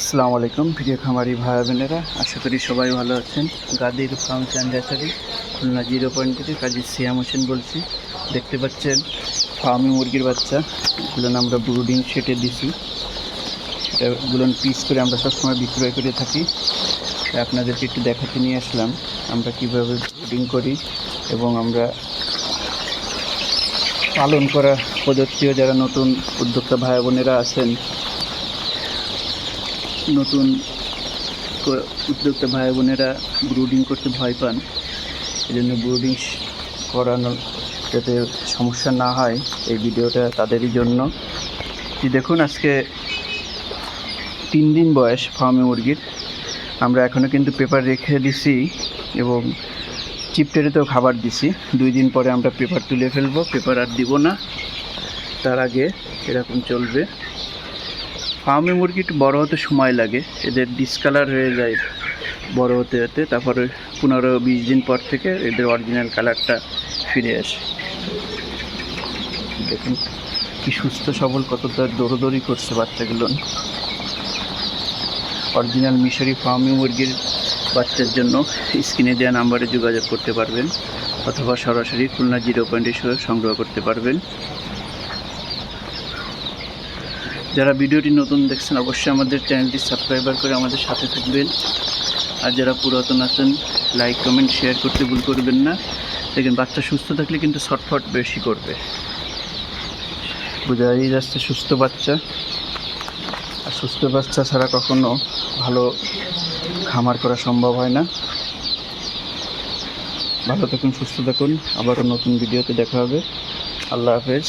আসসালামু আলাইকুম, প্রিয় খামারি ভাই বোনেরা আশা করি সবাই ভালো আছেন। গাদির ফার্ম চান্দাচারি খুলনা জিরো পয়েন্ট থেকে কাজী সিয়াম হোসেন বলছি। দেখতে পাচ্ছেন, ফার্মি মুরগির বাচ্চা এগুলো আমরা ব্রুডিং সেটে দিছি। সেটাগুলো পিস করে আমরা সবসময় বিক্রয় করে থাকি। আপনাদেরকে একটু দেখাতে নিয়ে আসলাম, আমরা কীভাবে ব্রুডিং করি এবং আমরা পালন করা প্রযুক্তিও যারা নতুন উদ্যোক্তা ভাই বোনেরা আছেন নতুন উদ্যোক্তা ভাই বোনেরা ব্রুডিং করতে ভয় পান। এই জন্য ব্রুডিং করানো যাতে সমস্যা না হয়, এই ভিডিওটা তাদেরই জন্য। দেখুন, আজকে তিন দিন বয়স ফার্মে মুরগির। আমরা এখনও কিন্তু পেপার রেখে দিছি এবং চিপটেরিতেও খাবার দিছি। দুই দিন পরে আমরা পেপার তুলে ফেলব। পেপার আর দিব না। তার আগে এরকম চলবে। ফার্মে মুরগি একটু বড় হতে সময় লাগে, এদের ডিসকালার হয়ে যায় বড় হতে হতে, তারপরে পনেরো বিশ দিন পর থেকে এদের অরিজিনাল কালারটা ফিরে আসে। দেখুন, কি সুস্থ সবল, কতটা দৌড়দৌড়ি করছে বাচ্চাগুলো। অরিজিনাল মিশরি ফার্মি মুরগির বাচ্চার জন্য স্ক্রিনে দেওয়া নাম্বারে যোগাযোগ করতে পারবেন, অথবা সরাসরি খুলনা জিরো পয়েন্টে সংগ্রহ করতে পারবেন। যারা ভিডিওটি নতুন দেখছেন, অবশ্যই আমাদের চ্যানেলটি সাবস্ক্রাইবার করে আমাদের সাথে থাকবেন। আর যারা পুরাতন আছেন লাইক কমেন্ট শেয়ার করতে ভুল করবেন না। দেখেন বাচ্চা সুস্থ থাকলে কিন্তু ছটফট বেশি করবে। বোঝাই যাচ্ছে সুস্থ বাচ্চা। আর সুস্থ বাচ্চা ছাড়া কখনো ভালো খামার করা সম্ভব হয় না। ভালো থাকুন, সুস্থ থাকুন। আবারও নতুন ভিডিওতে দেখা হবে। আল্লাহ হাফেজ।